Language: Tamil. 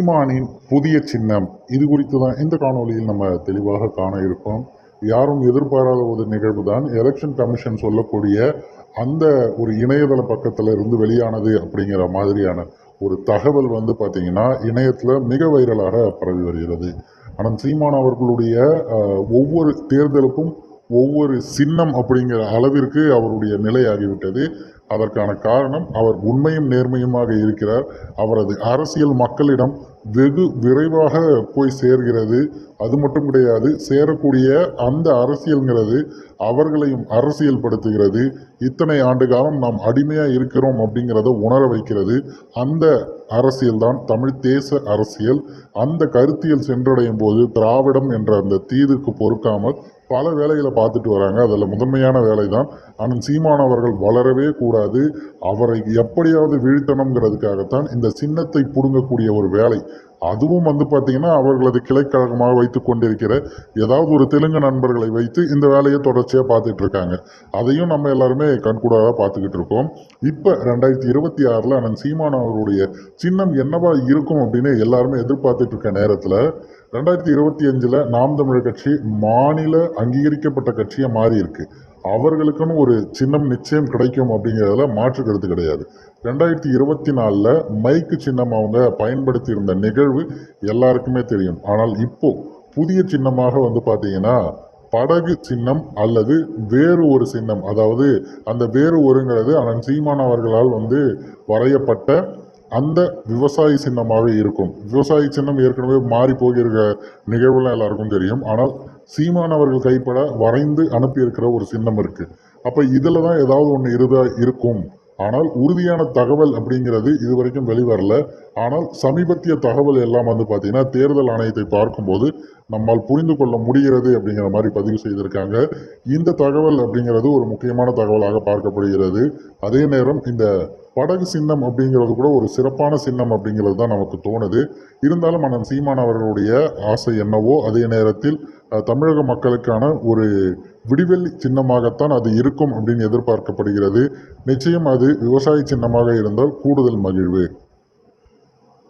இமானின் புதிய சின்னம். இது குறித்து தான் இந்த காணொலியில் நம்ம தெளிவாக காண இருக்கோம். யாரும் எதிர்பாராத ஒரு நிகழ்வு தான் எலெக்ஷன் கமிஷன் சொல்லக்கூடிய அந்த ஒரு இணையதள பக்கத்தில் இருந்து வெளியானது அப்படிங்கிற மாதிரியான ஒரு தகவல் வந்து பார்த்தீங்கன்னா இணையத்தில் மிக வைரலாக பரவி வருகிறது. ஆனால் சீமான் அவர்களுடைய ஒவ்வொரு தேர்தலுக்கும் ஒவ்வொரு சின்னம் அப்படிங்கிற அளவிற்கு அவருடைய நிலை ஆகிவிட்டது அதற்கான காரணம் அவர் உண்மையும் நேர்மையுமாக இருக்கிறார். அவரது அரசியல் மக்களிடம் வெகு விரைவாக போய் சேர்கிறது. அது மட்டும் கிடையாது சேரக்கூடிய அந்த அரசியல்ங்கிறது அவர்களையும் அரசியல் படுத்துகிறது இத்தனை ஆண்டு காலம் நாம் அடிமையாக இருக்கிறோம் அப்படிங்கிறத உணர வைக்கிறது. அந்த அரசியல் தான் தமிழ் தேச அரசியல். அந்த கருத்தியல் சென்றடையும் போது திராவிடம் என்ற அந்த தீதுக்கு பொறுக்காமல் பல வேலைகளை பார்த்துட்டு வராங்க. அதில் முதன்மையான வேலை தான் ஆனால் சீமான் அவர்கள் வளரவே கூடாது. அவரை எப்படியாவது வீழ்த்தணுங்கிறதுக்காகத்தான் இந்த சின்னத்தை பிடுங்கக்கூடிய ஒரு வேலை. அதுவும் வந்து பார்த்தீங்கன்னா அவர்களது கிளைக்கழகமாக வைத்து கொண்டிருக்கிற ஏதாவது ஒரு தெலுங்கு நண்பர்களை வைத்து இந்த வேலையை தொடர்ச்சியாக பார்த்துட்டு இருக்காங்க. அதையும் நம்ம எல்லாருமே கண்கூடாக பார்த்துக்கிட்டு இருக்கோம். இப்போ ரெண்டாயிரத்தி இருபத்தி ஆறில் அண்ணன் சீமான் அவருடைய சின்னம் என்னவா இருக்கும் அப்படின்னு எல்லாருமே எதிர்பார்த்துட்டு இருக்க நேரத்தில் ரெண்டாயிரத்தி இருபத்தி அஞ்சில் நாம் தமிழர் கட்சி மாநில அங்கீகரிக்கப்பட்ட கட்சியாக மாறி இருக்கு. அவர்களுக்குன்னு ஒரு சின்னம் நிச்சயம் கிடைக்கும் அப்படிங்கிறதுல மாற்று கருத்து கிடையாது. ரெண்டாயிரத்தி இருபத்தி நாலில் மைக்கு சின்னம் அவங்க பயன்படுத்தி இருந்த நிகழ்வு எல்லாருக்குமே தெரியும். ஆனால் இப்போ புதிய சின்னமாக வந்து பார்த்தீங்கன்னா படகு சின்னம் அல்லது வேறு ஒரு சின்னம் அதாவது அந்த வேறு ஒருங்கிறது அண்ணன் சீமான் அவர்களால் வந்து வரையப்பட்ட அந்த விவசாயி சின்னமாகவே இருக்கும். விவசாயி சின்னம் ஏற்கனவே மாறி போகிற நிகழ்வுலாம் எல்லாருக்கும் தெரியும். ஆனால் சீமான் அவர்கள் கைப்பட வரைந்து அனுப்பியிருக்கிற ஒரு சின்னம் இருக்குது அப்போ இதில் தான் ஏதாவது ஒன்று இருதா இருக்கும்? ஆனால் உறுதியான தகவல் அப்படிங்கிறது இதுவரைக்கும் வெளிவரல. ஆனால் சமீபத்திய தகவல் எல்லாம் வந்து பார்த்தீங்கன்னா தேர்தல் ஆணையத்தை பார்க்கும்போது நம்மால் புரிந்து கொள்ள முடிகிறது அப்படிங்கிற மாதிரி பதிவு செய்திருக்காங்க. இந்த தகவல் அப்படிங்கிறது ஒரு முக்கியமான தகவலாக பார்க்கப்படுகிறது. அதே நேரம் இந்த படகு சின்னம் அப்படிங்கிறது கூட ஒரு சிறப்பான சின்னம் அப்படிங்கிறது தான் நமக்கு தோணுது. இருந்தாலும் அண்ணன் சீமான் அவர்களுடைய ஆசை என்னவோ அதே நேரத்தில் தமிழக மக்களுக்கான ஒரு விடிவெள்ளி சின்னமாகத்தான் அது இருக்கும் அப்படின்னு எதிர்பார்க்கப்படுகிறது. நிச்சயம் அது விவசாய சின்னமாக இருந்தால் கூடுதல் மகிழ்வு.